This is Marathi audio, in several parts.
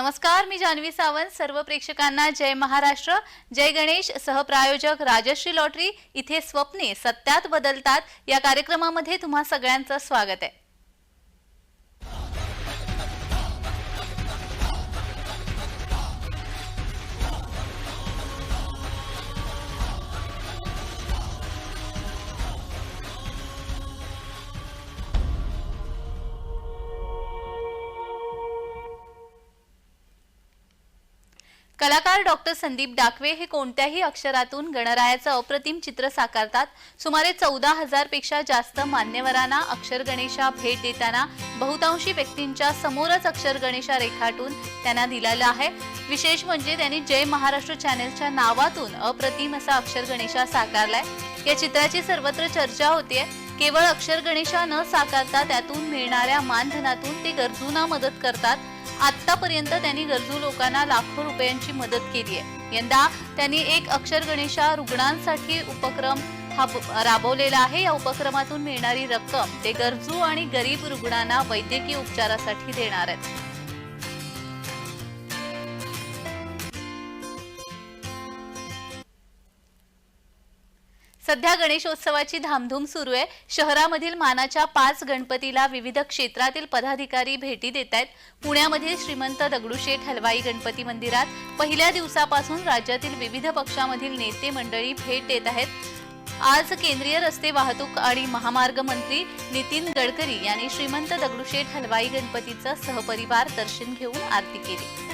नमस्कार मी जान्हवी सावंत. सर्व प्रेक्षकांना जय महाराष्ट्र जय गणेश सहप्रायोजक राजश्री लॉटरी. इथे स्वप्ने सत्यात बदलतात. या कार्यक्रमामध्ये तुम्हा सगळ्यांचं स्वागत आहे. कलाकार डॉक्टर संदीप डाकवे हे कोणत्याही अक्षरातून गणरायाचं अप्रतिम चित्र साकारतात. सुमारे चौदा हजारपेक्षा जास्त मान्यवरांना अक्षर गणेशा भेट देताना बहुतांशी व्यक्तींच्या समोरच अक्षर गणेशा रेखाटून त्यांना दिलेला आहे. विशेष म्हणजे त्यांनी जय महाराष्ट्र चॅनेलच्या नावातून अप्रतिम असा अक्षर गणेशा साकारलाय. या चित्राची सर्वत्र चर्चा होतीये. केवळ अक्षर गणेशा न साकारता त्यातून मिळणाऱ्या मानधनातून ते गरजूंना मदत करतात. आतापर्यंत त्यांनी गरजू लोकांना लाखो रुपयांची मदत केली आहे. यंदा त्यांनी एक अक्षर गणेशा रुग्णांसाठी उपक्रम हा राबवलेला आहे. या उपक्रमातून मिळणारी रक्कम ते गरजू आणि गरीब रुग्णांना वैद्यकीय उपचारासाठी देणार आहेत. सध्या गणेशोत्सवाची धामधूम सुरू आहे. शहरामधील मानाच्या पाच गणपतीला विविध क्षेत्रातील पदाधिकारी भेटी देत आहेत. पुण्यामधील श्रीमंत दगडूशेठ हलवाई गणपती मंदिरात पहिल्या दिवसापासून राज्यातील विविध पक्षामधील नेते मंडळी भेट देत आहेत. आज केंद्रीय रस्ते वाहतूक आणि महामार्ग मंत्री नितीन गडकरी यांनी श्रीमंत दगडूशेठ हलवाई गणपतीचं सहपरिवार दर्शन घेऊन आरती केली.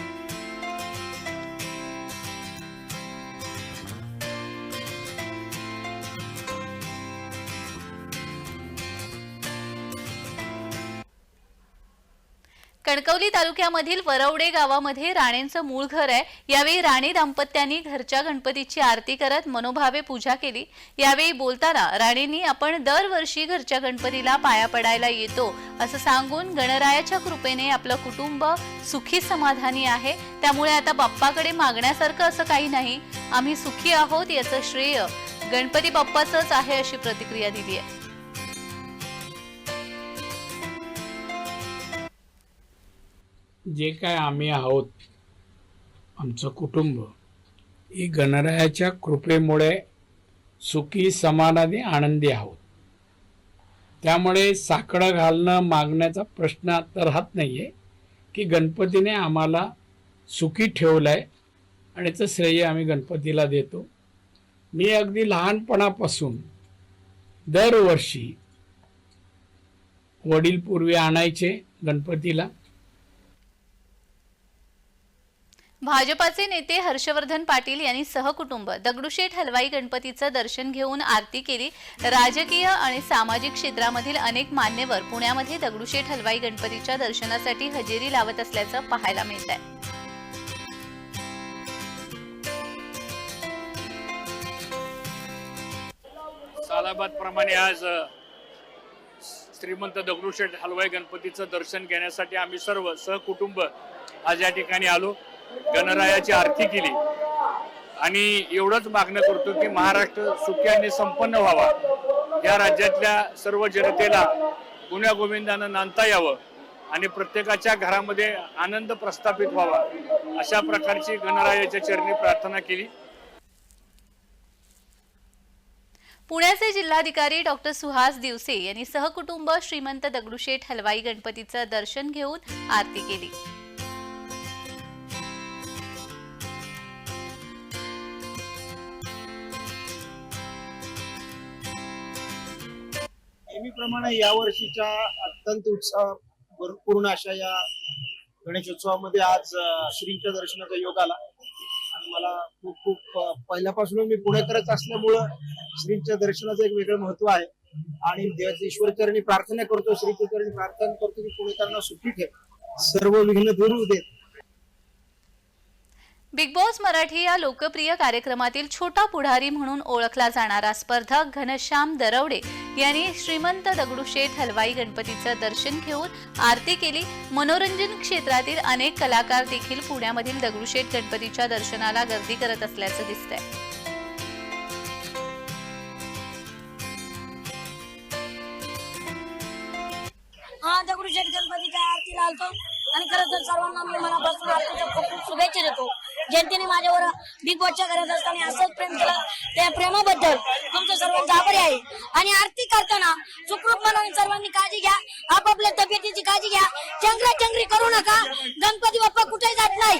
कणकवली तालुक्यामधील वरवडे गावामध्ये राणेंचं मूळ घर आहे. यावेळी राणे दाम्पत्यांनी घरच्या गणपतीची आरती करत मनोभावे पूजा केली. यावेळी बोलताना राणेंनी आपण दरवर्षी घरच्या गणपतीला पाया पडायला येतो असं सांगून गणरायाच्या कृपेने आपलं कुटुंब सुखी समाधानी आहे. त्यामुळे आता बाप्पाकडे मागण्यासारखं असं काही नाही. आम्ही सुखी आहोत याचं श्रेय गणपती बाप्पाचंच आहे अशी प्रतिक्रिया दिली आहे जे काय आम्ही आहोत आमचं कुटुंब ही गणरायाच्या कृपेमुळे सुखी समाधानी आनंदी आहोत. त्यामुळे साकडं घालणं मागण्याचा प्रश्न तर राहत नाही आहे की गणपतीने आम्हाला सुखी ठेवलं आहे आणि याचं श्रेय आम्ही गणपतीला देतो. मी अगदी लहानपणापासून दरवर्षी वडील पूर्वी आणायचे गणपतीला. भाजपाचे नेते हर्षवर्धन पाटील यांनी सहकुटुंब दगडूशेठ हलवाई गणपतीचं दर्शन घेऊन आरती केली. राजकीय आणि सामाजिक क्षेत्रामधील अनेक मान्यवर पुण्यामध्ये दगडूशेठ हलवाई गणपतीच्या दर्शनासाठी हजेरी लावत असल्याचं पाहायला मिळत आहे सालाबादप्रमाणे आज श्रीमंत दगडूशेठ हलवाई गणपतीचं दर्शन घेण्यासाठी आम्ही सर्व सहकुटुंब आज या ठिकाणी आलो. गणरायाची आरती केली. आणि एवढंच मागणं करतो की महाराष्ट्र सुखी आणि संपन्न व्हावा. या राज्यातल्या सर्व जनतेला गुण्या गोविंदानं नांदता यावं आणि प्रत्येकाच्या घरामध्ये आनंद प्रस्थापित व्हावा अशा प्रकारची गणरायाच्या चरणी प्रार्थना केली. पुण्याचे जिल्हाधिकारी डॉक्टर सुहास दिवसे यांनी सहकुटुंब श्रीमंत दगडूशेठ हलवाई गणपतीचं दर्शन घेऊन आरती केली. नेहमीप्रमाणे यावर्षीच्या अत्यंत उत्साह पूर्ण अशा या गणेशोत्सवामध्ये आज श्रींच्या दर्शनाचा योग आला. आणि मला खूप खूप पहिल्यापासून मी पुणेकरच असल्यामुळं श्रींच्या दर्शनाचं एक वेगळं महत्त्व आहे. आणि देवाच्या ईश्वरचरणी प्रार्थना करतो श्रीच्या चरणी प्रार्थना करतो की पुणेकरांना सुखी ठेव. सर्व विघ्न दूर देत. बिग बॉस मराठी या लोकप्रिय कार्यक्रमातील छोटा पुढारी म्हणून ओळखला जाणारा स्पर्धक घनश्याम दरवडे यांनी श्रीमंत दगडूशेठ हलवाई गणपतीचं दर्शन घेऊन आरती केली. मनोरंजन क्षेत्रातील अनेक कलाकार देखील पुण्यामधील दगडूशेठ गणपतीच्या दर्शनाला गर्दी करत असल्याचं दिसतंय. हा दगडूशेठ गणपतीच्या आरतीला आलतो. आणि खरं तर सर्वांना मी मनापासून आरतीच्या खूप खूप शुभेच्छा देतो. जनतेने माझ्यावर बिग बॉसच्या करत असताना असंच प्रेम केलं. त्या प्रेमाबद्दल तुमचं सर्वांचा आभारी आहे. आणि आरती करताना सुखरूप म्हणून सर्वांनी काळजी घ्या. आपापल्या तब्येतीची काळजी घ्या. चंगरा चंगरी करू नका. गणपती बाप्पा कुठे जात नाही.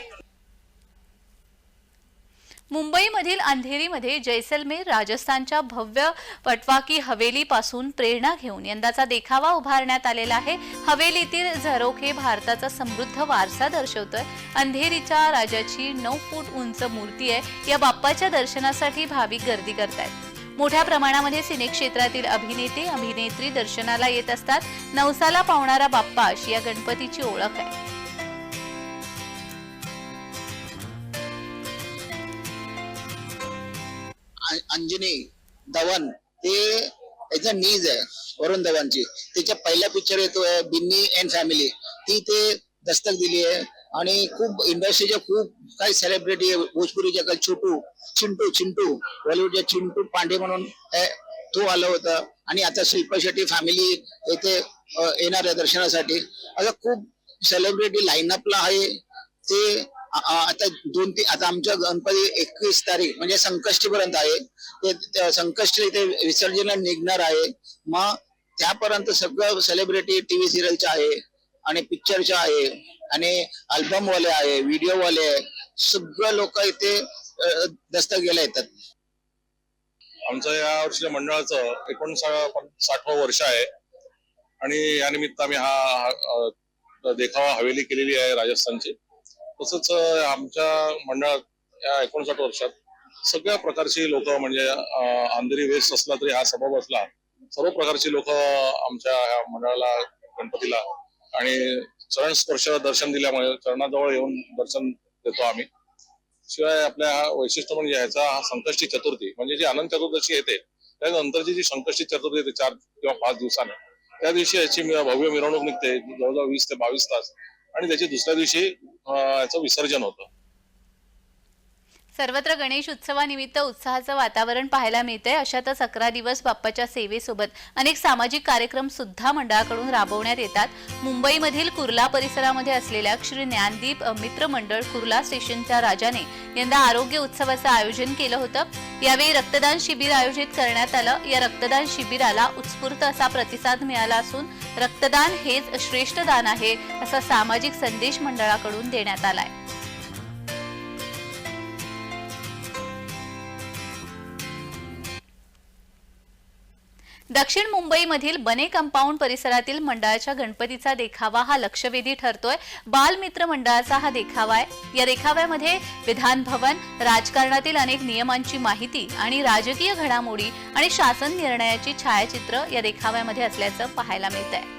मुंबईमधील अंधेरीमध्ये जैसलमेर राजस्थानच्या भव्य पटवाकी हवेलीपासून प्रेरणा घेऊन यंदाचा देखावा उभारण्यात आलेला आहे. हवेलीतील झरोखे भारताचा समृद्ध वारसा दर्शवतोय. अंधेरीच्या राजाची नऊ फूट उंच मूर्ती आहे. या बाप्पाच्या दर्शनासाठी भाविक गर्दी करतायत. मोठ्या प्रमाणामध्ये सिने क्षेत्रातील अभिनेते अभिनेत्री दर्शनाला येत असतात. नवसाला पावणारा बाप्पा अशी या गणपतीची ओळख आहे. अंजनी धवन ते याचा नीज आहे वरुण धवनची. त्याच्या पहिला पिक्चर येतोय बिन्नी अँड फॅमिली ती ते दस्तक दिली आहे. आणि खूप इंडस्ट्रीच्या खूप काही सेलिब्रिटी भोजपुरीच्या काही छोटू चिंटू चिंटू बॉलिवूडच्या चिंटू पांडे म्हणून तो आला होता. आणि आता शिल्पा शेट्टी फॅमिली येथे येणार आहे दर्शनासाठी. असं खूप सेलिब्रिटी लाईनअपला आहे. ते आता दोन तीन आता आमच्या गणपती एकवीस तारीख म्हणजे संकष्टी पर्यंत आहे. ते संकष्टी ते विसर्जन निघणार आहे. मग त्यापर्यंत सगळं सेलिब्रिटी टीव्ही सिरियलच्या आहे आणि पिक्चरच्या आहे आणि अल्बम वाले आहे व्हिडिओ वाले आहे. सगळं लोक इथे अ, दस्तक येतात. आमचं या वर्षीच्या मंडळाचं एकोणसाठवं वर्ष आहे. आणि या निमित्त आम्ही हा देखावा हवेली केलेली आहे राजस्थानची. तसंच आमच्या मंडळात या एकोणसाठ वर्षात सगळ्या प्रकारची लोक म्हणजे अंधेरी वेस्ट असला तरी हा सभा बसला. सर्व प्रकारची लोक आमच्या ह्या मंडळाला गणपतीला आणि चरण स्पर्श दर्शन दिल्यामुळे चरणाजवळ येऊन दर्शन देतो आम्ही. शिवाय आपल्या हा वैशिष्ट्य म्हणजे ह्याचा हा संकष्टी चतुर्थी म्हणजे जी अनंत चतुर्दशी येते त्यानंतरची जी संकष्टी चतुर्थी येते चार किंवा पाच दिवसाने त्या दिवशी याची भव्य मिरवणूक निघते जवळजवळ वीस ते बावीस तास. आणि त्याच्या दुसऱ्या दिवशी याचं विसर्जन होतं. सर्वत्र गणेश उत्सवानिमित्त उत्साहाचं वातावरण पाहायला मिळतंय. अशातच अकरा दिवस बाप्पाच्या सेवेसोबत अनेक सामाजिक कार्यक्रम सुद्धा मंडळाकडून राबवण्यात येतात. मुंबईमधील कुर्ला परिसरामध्ये असलेल्या श्री ज्ञानदीप मित्र मंडळ कुर्ला स्टेशनच्या राजाने यंदा आरोग्य उत्सवाचं आयोजन केलं होतं. यावेळी रक्तदान शिबिर आयोजित करण्यात आलं. या रक्तदान शिबिराला उत्स्फूर्त असा प्रतिसाद मिळाला असून रक्तदान हेच श्रेष्ठ दान आहे असा सामाजिक संदेश मंडळाकडून देण्यात आलाय. दक्षिण मुंबईमधील बने कंपाऊंड परिसरातील मंडळाच्या गणपतीचा देखावा हा लक्षवेधी ठरतोय. बालमित्र मंडळाचा हा देखावा आहे. या देखाव्यामध्ये विधान भवन राजकारणातील अनेक नियमांची माहिती आणि राजकीय घडामोडी आणि शासन निर्णयाची छायाचित्र या देखाव्यामध्ये असल्याचं पाहायला मिळत आहे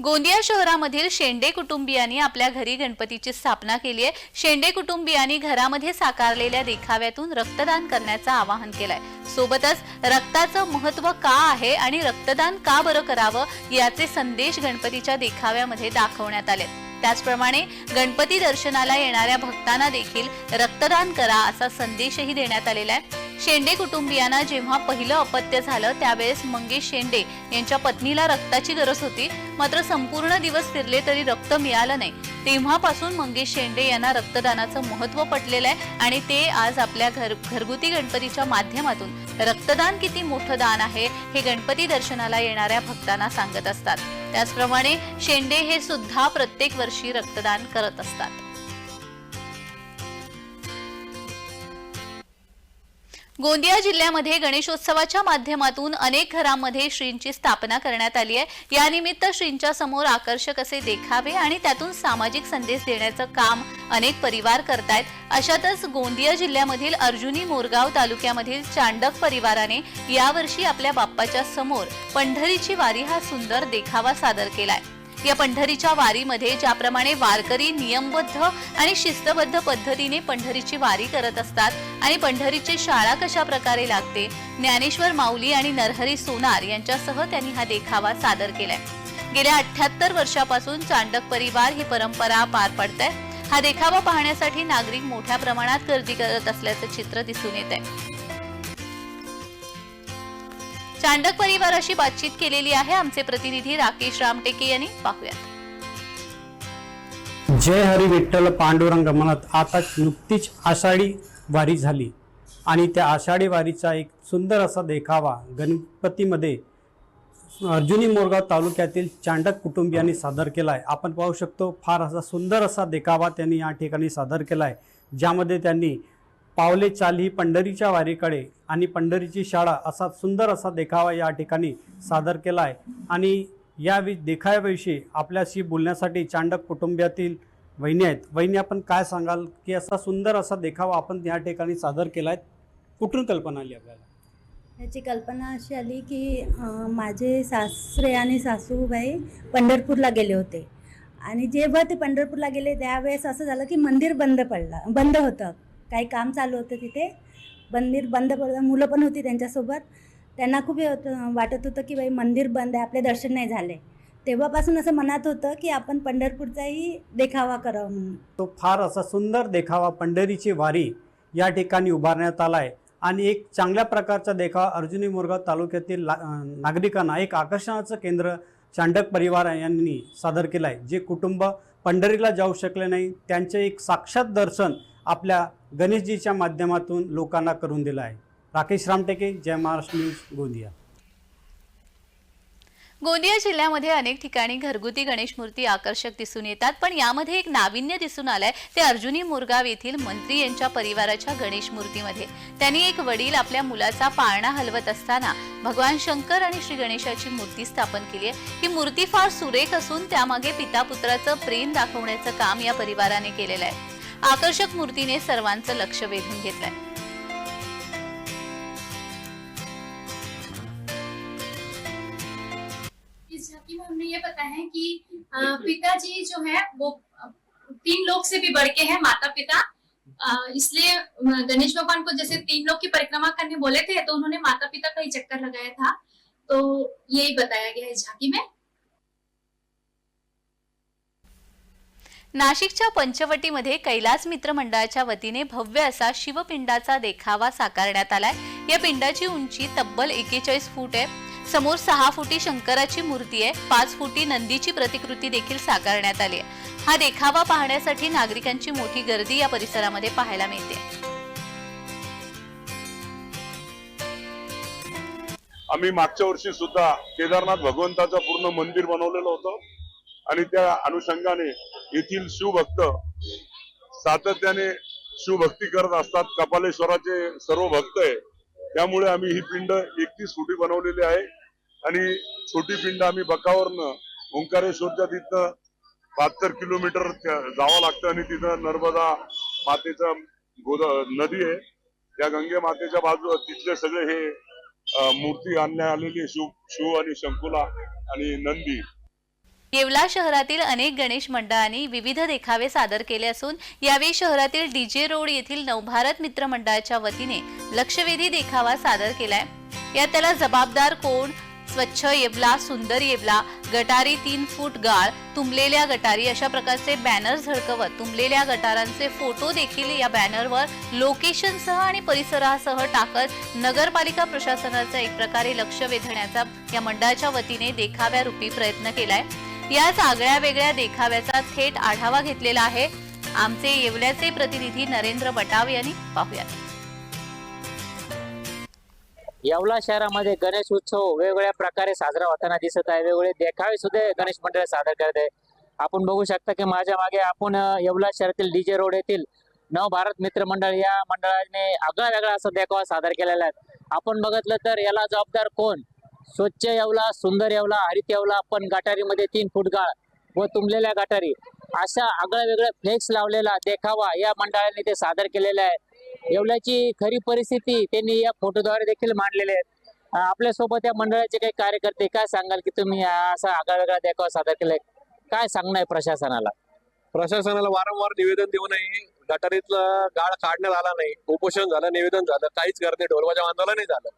गोंदिया शहरामधील शेंडे कुटुंबियांनी आपल्या घरी गणपतीची स्थापना केली आहे. शेंडे कुटुंबियांनी घरामध्ये साकारलेल्या देखाव्यातून रक्तदान करण्याचं आवाहन केलंय. सोबतच रक्ताचं महत्त्व का आहे आणि रक्तदान का बरं करावं याचे संदेश गणपतीच्या देखाव्यामध्ये दाखवण्यात आले त्याचप्रमाणे गणपती दर्शनाला येणाऱ्या भक्तांना देखील रक्तदान करा असा संदेशही देण्यात आलेला आहे. शेंडे कुटुंबियांना जेव्हा पहिलं अपत्य झालं त्यावेळेस मंगेश शेंडे यांच्या पत्नीला रक्ताची गरज होती. मात्र संपूर्ण दिवस फिरले तरी रक्त मिळालं नाही. तेव्हापासून मंगेश शेंडे यांना रक्तदानाचं महत्त्व पटलेलं आहे आणि ते आज आपल्या घर घरगुती गणपतीच्या माध्यमातून रक्तदान किती मोठं दान आहे हे गणपती दर्शनाला येणाऱ्या भक्तांना सांगत असतात. त्याचप्रमाणे शेंडे हे सुद्धा प्रत्येक वर्षी रक्तदान करत असतात. गोंदिया जिल्ह्यामध्ये गणेशोत्सवाच्या माध्यमातून अनेक घरांमध्ये श्रींची स्थापना करण्यात आली आहे. यानिमित्त श्रींच्या समोर आकर्षक असे देखावे आणि त्यातून सामाजिक संदेश देण्याचं काम अनेक परिवार करतायत. अशातच गोंदिया जिल्ह्यामधील अर्जुनी मोरगाव तालुक्यामधील चांडक परिवाराने यावर्षी आपल्या बाप्पाच्या समोर पंढरीची वारी हा सुंदर देखावा सादर केलाय. या पंढरीच्या वारीमध्ये ज्याप्रमाणे वारकरी नियमबद्ध आणि शिस्तबद्ध पद्धतीने पंढरीची वारी करत असतात आणि पंढरीची शाळा कशा प्रकारे लागते ज्ञानेश्वर माऊली आणि नरहरी सोनार यांच्यासह त्यांनी हा देखावा सादर केलाय. गेल्या अठ्याहत्तर वर्षापासून चांडक परिवार ही परंपरा पार पडत आहे हा देखावा पाहण्यासाठी नागरिक मोठ्या प्रमाणात गर्दी करत असल्याचं चित्र दिसून येत आहे चांडक परिवाराशी बातचीत केलेली आहे. आमचे प्रतिनिधी राकेश रामटेके यांनी पाहूयात. जय हरी विठ्ठल पांडुरंग म्हणत आता नुकतीच आषाढी वारी झाली आणि त्या आषाढी वारीचा एक सुंदर असा देखावा गणपतीमध्ये अर्जुनी मोरगाव तालुक्यातील चांडक कुटुंबियांनी सादर केला आहे आपण पाहू शकतो फार असा सुंदर असा देखावा त्यांनी या ठिकाणी सादर केला आहे ज्यामध्ये त्यांनी पावले ही पंढरीच्या वारीकडे आणि पंढरीची शाळा असा सुंदर असा देखावा या ठिकाणी सादर केला आहे. आणि या वि देखाव्याविषयी आपल्याशी बोलण्यासाठी चांडक कुटुंबियातील वहिनी आहेत. वहिनी आपण काय सांगाल की असा सुंदर असा देखावा आपण या ठिकाणी सादर केला आहे? कुठून कल्पना आली आपल्याला? याची कल्पना अशी आली की माझे सासरे आणि सासूबाई पंढरपूरला गेले होते. आणि जेव्हा ते पंढरपूरला गेले त्यावेळेस असं झालं की मंदिर बंद पडलं बंद होतं. काही काम चालू होतं तिथे. मंदिर बंद पडलं. मुलं पण होती त्यांच्यासोबत. त्यांना खूप वाटत होतं की बाई मंदिर बंद आहे आपले दर्शन नाही झाले. तेव्हापासून असं मनात होतं की आपण पंढरपूरचाही देखावा करावा म्हणून. तो फार असा सुंदर देखावा पंढरीची वारी या ठिकाणी उभारण्यात आला आहे आणि एक चांगल्या प्रकारचा देखावा अर्जुनी मोरगाव तालुक्यातील ला- नागरिकांना एक आकर्षणाचं केंद्र चांडक परिवार यांनी सादर केलं आहे जे कुटुंब पंढरीला जाऊ शकले नाही त्यांचे एक साक्षात दर्शन आपल्या गणेशजीच्या माध्यमातून लोकांना करून दिलं आहे. राकेश रामटेके जय महाराष्ट्र न्यूज गोंदिया. गोंदिया जिल्ह्यामध्ये अनेक ठिकाणी घरगुती गणेश मूर्ती आकर्षक दिसून येतात पण यामध्ये एक नाविन्य दिसून आलंय. ते अर्जुनी मुरगाव येथील मंत्री यांच्या परिवाराच्या गणेश मूर्तीमध्ये. त्यांनी एक वडील आपल्या मुलाचा पाळणा हलवत असताना भगवान शंकर आणि श्री गणेशाची मूर्ती स्थापन केली आहे. ही मूर्ती फार सुरेख असून त्यामागे पिता पुत्राचं प्रेम दाखवण्याचं काम या परिवाराने केलेलं आहे. आकर्षक मूर्तीने सर्वांचं लक्ष वेधून कि पिताजी जो है, वो तीन लोग से भी बढ़ के हैं माता पिता इसलिए गणेश भगवान को जैसे तीन लोग की परिक्रमा करने बोले थे तो उन्होंने माता पिता का ही चक्कर लगाया था। तो यही बताया गया है झांकी में। नाशिकच्या पंचवटीमध्ये कैलास मित्र मंडळाच्या वतीने भव्य असा शिवपिंडाचा देखावा साकारण्यात आलाय. या पिंडाची उंची तब्बल एकेचाळीस फूट आहे. समोर सहा फुटी शंकराची मूर्ती आहे. पाच फुटी नंदीची प्रतिकृती देखील साकारण्यात आली आहे. हा देखावा पाहण्यासाठी नागरिकांची मोठी गर्दी या परिसरामध्ये पाहायला मिळते. आम्ही मागच्या वर्षी सुद्धा केदारनाथ भगवंताचं पूर्ण मंदिर बनवलेलं होतं आणि त्या अनुषंगाने येथील शिवभक्त सातत्याने शिवभक्ती करत असतात. कपालेश्वराचे सर्व भक्त आहे. त्यामुळे आम्ही ही पिंड एकतीस फुटी बनवलेली आहे. आणि छोटी पिंड आम्ही बकावरनं ओंकारेश्वरच्या तिथनं बहात्तर किलोमीटर जावं लागतं आणि तिथं नर्मदा मातेचा गोदा नदी आहे. त्या गंगे मातेच्या बाजू तिथले सगळे हे मूर्ती आणण्यात आलेली शिव शिव आणि शंकुला आणि नंदी. येवला शहरातील अनेक गणेश मंडळांनी विविध देखावे सादर केले असून यावेळी शहरातील डीजे रोड येथील नवभारत मित्र मंडळाच्या वतीने लक्षवेधी देखावा सादर केलाय. यात त्याला जबाबदार कोण? स्वच्छ येवला सुंदर येवला गटारी तीन फूट गाळ तुंबलेल्या गटारी अशा प्रकारचे बॅनर झळकवत तुंबलेल्या गटारांचे फोटो देखील या बॅनरवर लोकेशनसह आणि परिसरासह टाकत नगरपालिका प्रशासनाचा एक प्रकारे लक्ष वेधण्याचा या मंडळाच्या वतीने देखाव्यारूपी प्रयत्न केलाय. याच सगळ्या वेगळ्या देखाव्याचा थेट आढावा घेतलेला आहे आमचे येवल्याचे प्रतिनिधी नरेंद्र बटाव यांनी. पाहूयात. येवला शहरामध्ये गणेश उत्सव वेगवेगळ्या प्रकारे साजरा होताना दिसत आहे. वेगवेगळे देखावे सुद्धा गणेश मंडळ सादर करत आहे. आपण बघू शकता की माझ्या मागे आपण येवला शहरातील डीजे रोड येथील नवभारत मित्र मंडळ या मंडळाने आगळा वेगळा असा देखावा सादर केलेला आहे. आपण बघितलं तर याला जबाबदार कोण? स्वच्छ येवला सुंदर येवला हरित येवला पण गटारीमध्ये तीन फूट गाळ व तुंबलेल्या गटारी अशा आगळ्या वेगळ्या फ्लेक्स लावलेला देखावा या मंडळाने ते सादर केलेला आहे. येवल्याची खरी परिस्थिती त्यांनी या फोटोद्वारे देखील मांडलेले आहेत आपल्यासोबत या मंडळाचे काही कार्यकर्ते काय सांगाल की तुम्ही असा आगळा वेगळा देखावा सादर केलाय? काय सांगणार प्रशासनाला? प्रशासनाला वारंवार निवेदन देऊनही गटारीतला गाळ काढण्यात आला नाही. उपोषण झालं निवेदन झालं. काहीच गर्दी नाही ढोलबाजा आंदोलनही झालं.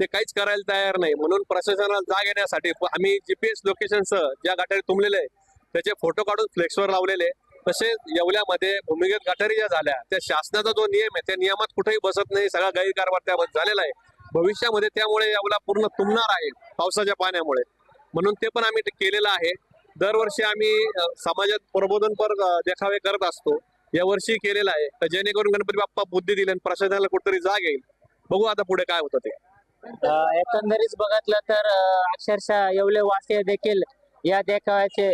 ते काहीच करायला तयार नाही. म्हणून प्रशासनाला जाग येण्यासाठी आम्ही जीपीएस लोकेशन ज्या गाठारी तुंबलेले आहे त्याचे फोटो काढून फ्लेक्सवर लावलेले तसेच येवल्यामध्ये भूमिगत गाठारी ज्या झाल्या त्या शासनाचा जो नियम आहे त्या नियमात कुठेही बसत नाही सगळा गैरकारभार त्यामध्ये झालेला आहे. भविष्यामध्ये त्यामुळे येवला पूर्ण तुंबणार आहे पावसाच्या पाण्यामुळे. म्हणून ते पण आम्ही केलेलं आहे. दरवर्षी आम्ही समाजात प्रबोधनपर देखावे करत असतो. यावर्षी केलेला आहे. जेणेकरून गणपती बाप्पा बुद्धी दिली आणि प्रशासनाला कुठेतरी जाग येईल. बघू आता पुढे काय होतं ते. एकंदरीत बघितलं तर अक्षरशः येवले वासिय देखील या देखाव्याचे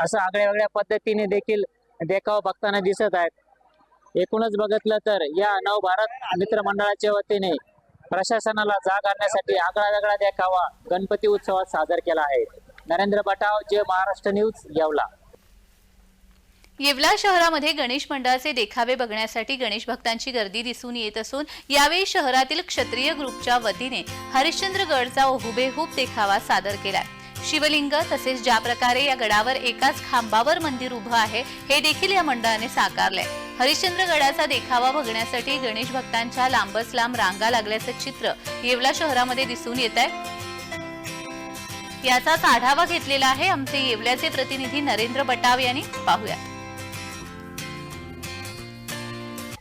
असं आगळ्या वेगळ्या पद्धतीने देखील देखावा बघताना दिसत आहेत. एकूणच बघितलं तर या नवभारत मित्रमंडळाच्या वतीने प्रशासनाला जाग आणण्यासाठी आगळा वेगळा देखावा गणपती उत्सवात सादर केला आहे. नरेंद्र बटाव जे महाराष्ट्र न्यूज येवला. येवला शहरामध्ये गणेश मंडळाचे देखावे बघण्यासाठी गणेश भक्तांची गर्दी दिसून येत असून यावेळी शहरातील क्षत्रिय ग्रुपच्या वतीने हरिश्चंद्रगडचा हुबेहूब देखावा सादर केला शिवलिंग तसेच ज्या प्रकारे या गडावर एकाच खांबावर मंदिर उभं आहे हे देखील या मंडळाने साकारलंय. हरिश्चंद्रगडाचा देखावा बघण्यासाठी गणेश भक्तांच्या लांबच लांब रांगा लागल्याचं चित्र येवला शहरामध्ये दिसून येत आहे याचाच आढावा घेतलेला आहे आमचे येवल्याचे प्रतिनिधी नरेंद्र बटाव यांनी. पाहूया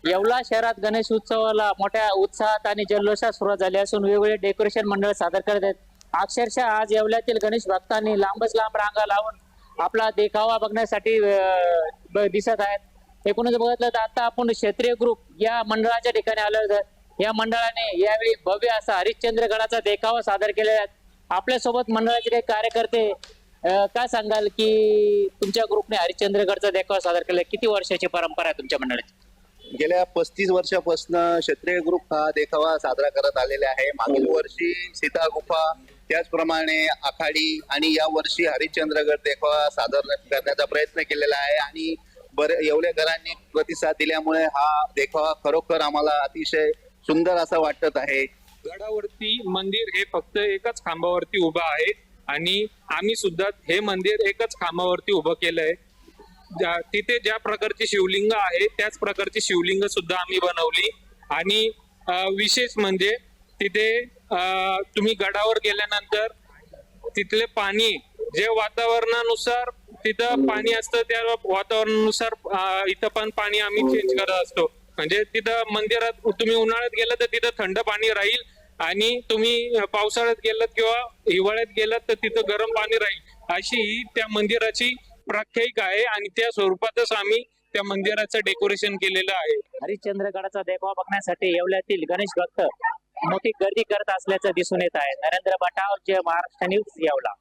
येवला शहरात गणेश उत्सवाला मोठ्या उत्साहात आणि जल्लोषात सुरुवात झाली असून वेगवेगळे डेकोरेशन मंडळ सादर करत आहेत. अक्षरशः आज येवल्यातील गणेश भक्तांनी लांबच लांब रांगा लावून आपला देखावा बघण्यासाठी दिसत आहेत. एकूणच बघितलं तर आता आपण क्षेत्रीय ग्रुप या मंडळाच्या ठिकाणी आलो आहोत या मंडळाने यावेळी भव्य असा हरिश्चंद्रगडाचा देखावा सादर केलेला आहे. आपल्यासोबत मंडळाचे काही कार्यकर्ते काय सांगाल की तुमच्या ग्रुपने हरिश्चंद्रगडचा देखावा सादर केला? किती वर्षाची परंपरा आहे तुमच्या मंडळाची? गेल्या पस्तीस वर्षापासून क्षेत्रीय ग्रुप हा देखावा साजरा करत आलेला आहे. मागील वर्षी सीता गुफा त्याचप्रमाणे आखाडी आणि या वर्षी हरिश्चंद्रगड देखावा सादर करण्याचा प्रयत्न केलेला आहे. आणि बरे येवलेकरांनी प्रतिसाद दिल्यामुळे हा देखावा खरोखर आम्हाला अतिशय सुंदर असं वाटत आहे. गडावरती मंदिर हे फक्त एकाच खांबावरती उभं आहे. आणि आम्ही सुद्धा हे मंदिर एकच खांबावरती उभं केलंय. ज्या- तिथे ज्या प्रकारची शिवलिंग आहे त्याच प्रकारची शिवलिंग सुद्धा आम्ही बनवली. आणि विशेष म्हणजे तिथे अं, तुम्ही गडावर गेल्यानंतर तिथले पाणी जे वातावरणानुसार तिथं पाणी असतं त्या वातावरणानुसार इथं पण पाणी आम्ही चेंज करत असतो. म्हणजे तिथं मंदिरात तुम्ही उन्हाळ्यात गेलं तर तिथं थंड पाणी राहील. आणि तुम्ही पावसाळ्यात गेलात किंवा हिवाळ्यात गेलात तर तिथं गरम पाणी राहील. अशी ही त्या मंदिराची प्राख्यायिक आहे आणि त्या स्वरूपातच आम्ही त्या मंदिराचं डेकोरेशन केलेलं आहे. हरिश्चंद्रगडाचा देखावा बघण्यासाठी येवल्यातील गणेश भक्त मोठी गर्दी करत असल्याचं दिसून येत आहे. नरेंद्र बटाव जे महाराष्ट्र न्यूज येवला.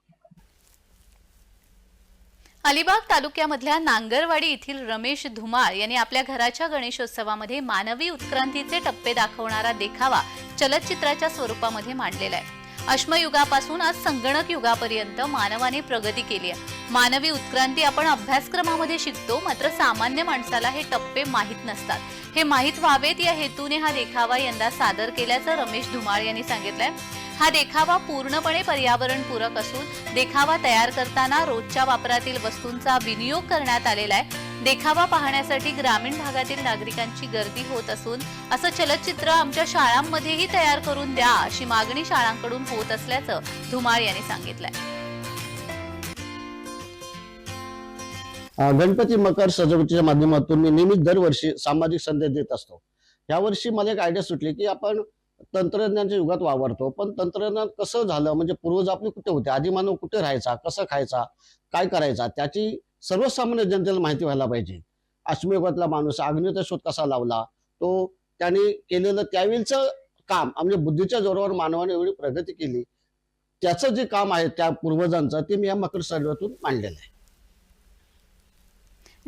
अलिबाग तालुक्यामधल्या नांगरवाडी येथील रमेश धुमाळ यांनी आपल्या घराच्या गणेशोत्सवामध्ये मानवी उत्क्रांतीचे टप्पे दाखवणारा देखावा चलचित्राच्या स्वरूपामध्ये मांडलेला आहे. अश्मयुगापासून आज संगणक युगापर्यंत मानवाने प्रगती केली आहे. मानवी उत्क्रांती आपण अभ्यासक्रमामध्ये शिकतो मात्र सामान्य माणसाला हे टप्पे माहीत नसतात. हे माहीत व्हावेत या हेतूने हा देखावा यंदा सादर केल्याचं रमेश धुमाळ यांनी सांगितलंय. हा देखावा पूर्णपणे पर्यावरणपूरक असून देखावा तयार करताना रोजच्या वापरातील वस्तूंचा विनियोग करण्यात आलेला आहे. देखावा पाहण्यासाठी ग्रामीण भागातील नागरिकांची गर्दी होत असून असं चलचित्र आमच्या शाळांमध्येही तयार करून द्या अशी मागणी शाळांकडून होत असल्याचं धुमाळ यांनी सांगितलंय. गणपती मकर सजावटीच्या माध्यमातून मी नेहमीच दरवर्षी सामाजिक संदेश देत असतो. यावर्षी मला एक आयडिया सुटली की आपण तंत्रज्ञानाच्या युगात वावरतो. पण तंत्रज्ञान कसं झालं? म्हणजे पूर्वज आपले कुठे होते? आधी मानव कुठे राहायचा? कसं खायचा? काय करायचा? त्याची सर्वसामान्य जनतेला माहिती व्हायला पाहिजे. अश्मयुगातला माणूस अग्नीचा शोध कसा लावला? तो त्याने केलेलं त्यावेळीचं काम म्हणजे बुद्धीच्या जोरावर मानवाने एवढी प्रगती केली. त्याचं जे काम आहे त्या पूर्वजांचं ते मी या मकर सर्वातून मांडलेलं आहे.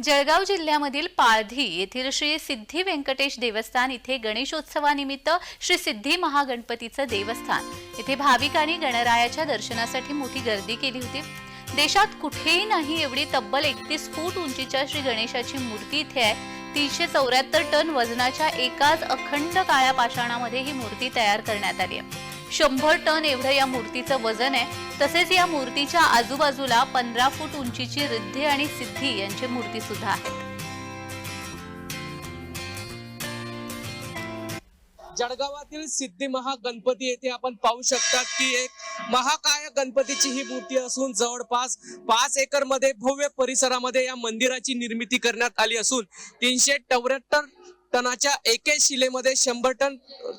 जळगाव जिल्ह्यामधील पाळधी येथील श्री सिद्धी व्यंकटेश देवस्थान इथे गणेशोत्सवानिमित्त श्री सिद्धी महागणपतीचं देवस्थान. इथे भाविकांनी गणरायाच्या दर्शनासाठी मोठी गर्दी केली होती. देशात कुठेही नाही एवढी तब्बल एकतीस फूट उंचीच्या श्री गणेशाची मूर्ती इथे आहे. तीनशे चौऱ्याहत्तर टन वजनाच्या एकाच अखंड काळ्या पाषाणामध्ये ही मूर्ती तयार करण्यात आली आहे. शंभर टन एवढं या मूर्तीचं वजन आहे. तसेच या मूर्तीच्या आजूबाजूला पंधरा फूट उंचीची रिद्धी आणि सिद्धी यांची मूर्ती सुद्धा आहे जळगावातील सिद्धी महागणपती येथे आपण पाहू शकतात की एक महाकाय गणपतीची ही मूर्ती असून जवळपास पाच एकरमध्ये भव्य परिसरामध्ये या मंदिराची निर्मिती करण्यात आली असून तीनशे चौऱ्याहत्तर टनाच्या एके शिलेमध्ये शंभर टन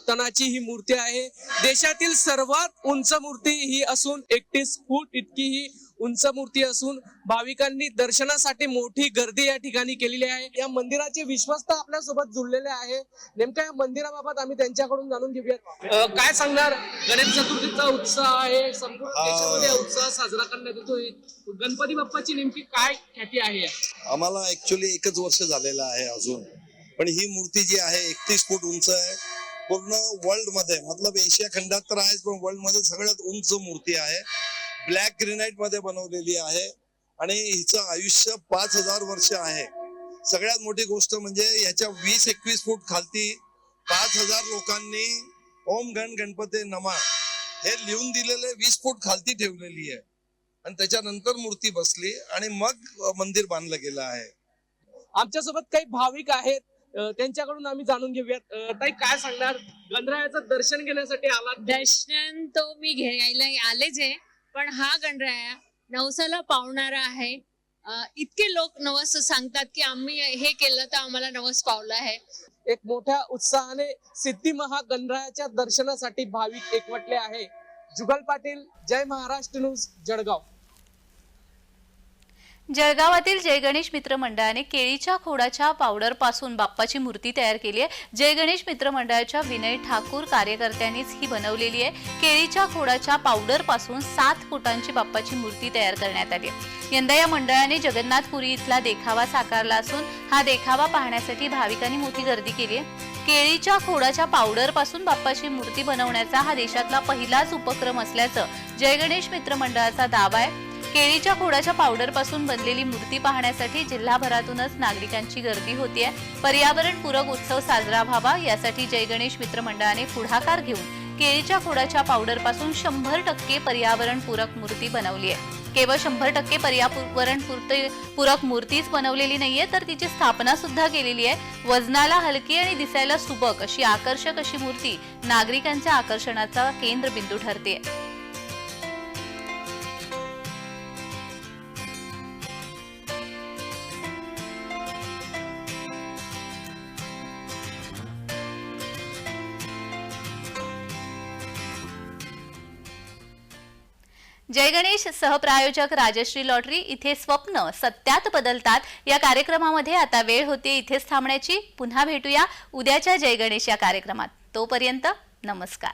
टनाची ही मूर्ती आहे. देशातील सर्वात उंच मूर्ती ही असून एकतीस फूट इतकी ही उंच मूर्ती असून भाविकांनी दर्शनासाठी मोठी गर्दी या ठिकाणी केलेली आहे. या मंदिराचे विश्वस्त आपल्यासोबत जुळलेले आहे. नेमक्या या मंदिराबाबत आम्ही त्यांच्याकडून जाणून घेऊयात. अं, काय सांगणार? गणेश चतुर्थीचा उत्साह आहे. संपूर्ण देशामध्ये उत्साह साजरा करण्यात येतोय गणपती बाप्पाची नेमकी काय ख्याती आहे? आम्हाला ऍक्च्युली एकच वर्ष झालेलं आहे अजून. पण ही मूर्ती जी आहे एकतीस फूट उंच आहे. पूर्ण वर्ल्डमध्ये मतलब एशिया खंडात तर आहेच पण वर्ल्डमध्ये सगळ्यात उंच मूर्ती आहे. ब्लॅक ग्रेनाइटमध्ये बनवलेली आहे. आणि हिचं आयुष्य पाच हजार वर्ष आहे. सगळ्यात मोठी गोष्ट म्हणजे याच्या वीस एकवीस फूट खालती पाच हजार लोकांनी ओम गण गणपती नमा हे लिहून दिलेले वीस फूट खालती ठेवलेली आहे. आणि त्याच्यानंतर मूर्ती बसली आणि मग मंदिर बांधलं गेलं आहे. आमच्यासोबत काही भाविक आहेत. त्यांच्याकडून आम्ही जाणून घेऊयात. ताई काय सांगणार? गणरायाचं दर्शन घेण्यासाठी आला. दर्शन तो मी घ्यायला आलेच आहे पण हा गणराया नवसाला पावणारा आहे. इतके लोक नवस सांगतात की आम्ही हे केलं तर आम्हाला नवस पावलं आहे. एक मोठ्या उत्साहाने सिद्धी महागणरायाच्या दर्शनासाठी भाविक एकवटले आहे. जुगल पाटील जय महाराष्ट्र न्यूज जळगाव. जळगावातील जयगणेश मित्र मंडळाने केळीच्या खोडाच्या पावडरपासून बाप्पाची मूर्ती तयार केली आहे. जयगणेश मित्र मंडळाच्या विनय ठाकूर कार्यकर्त्यांनीच ही बनवलेली आहे. केळीच्या खोडाच्या पावडरपासून सात फुटांची बाप्पाची मूर्ती तयार करण्यात आली आहे. यंदा या मंडळाने जगन्नाथपुरी इथला देखावा साकारला असून हा देखावा पाहण्यासाठी भाविकांनी मोठी गर्दी केली आहे. केळीच्या खोडाच्या पावडरपासून बाप्पाची मूर्ती बनवण्याचा हा देशातला पहिलाच उपक्रम असल्याचं जयगणेश मित्र मंडळाचा दावा आहे. केळीच्या खोडाच्या पावडरपासून बनलेली मूर्ती पाहण्यासाठी जिल्हाभरातूनच नागरिकांची गर्दी होतीये. पर्यावरणपूरक उत्सव साजरा व्हावा यासाठी जयगणेश मित्रमंडळाने मित्र मंडळाने पुढाकार घेऊन केळीच्या खोडाच्या पावडरपासून शंभर टक्के पर्यावरणपूरक मूर्ती बनवली आहे केवळ शंभर टक्के पर्यावरण पूरक मूर्तीच बनवलेली नाहीये तर तिची स्थापना सुद्धा केलेली आहे. वजनाला हलकी आणि दिसायला सुबक अशी आकर्षक अशी मूर्ती नागरिकांच्या आकर्षणाचा केंद्रबिंदू ठरते जयगणेश सहप्रायोजक राजश्री लॉटरी इथे स्वप्न सत्यात बदलतात. या कार्यक्रमामध्ये आता वेळ होते इथेच थांबण्याची. पुन्हा भेटूया उद्याच्या जयगणेश या कार्यक्रमात. तोपर्यंत नमस्कार.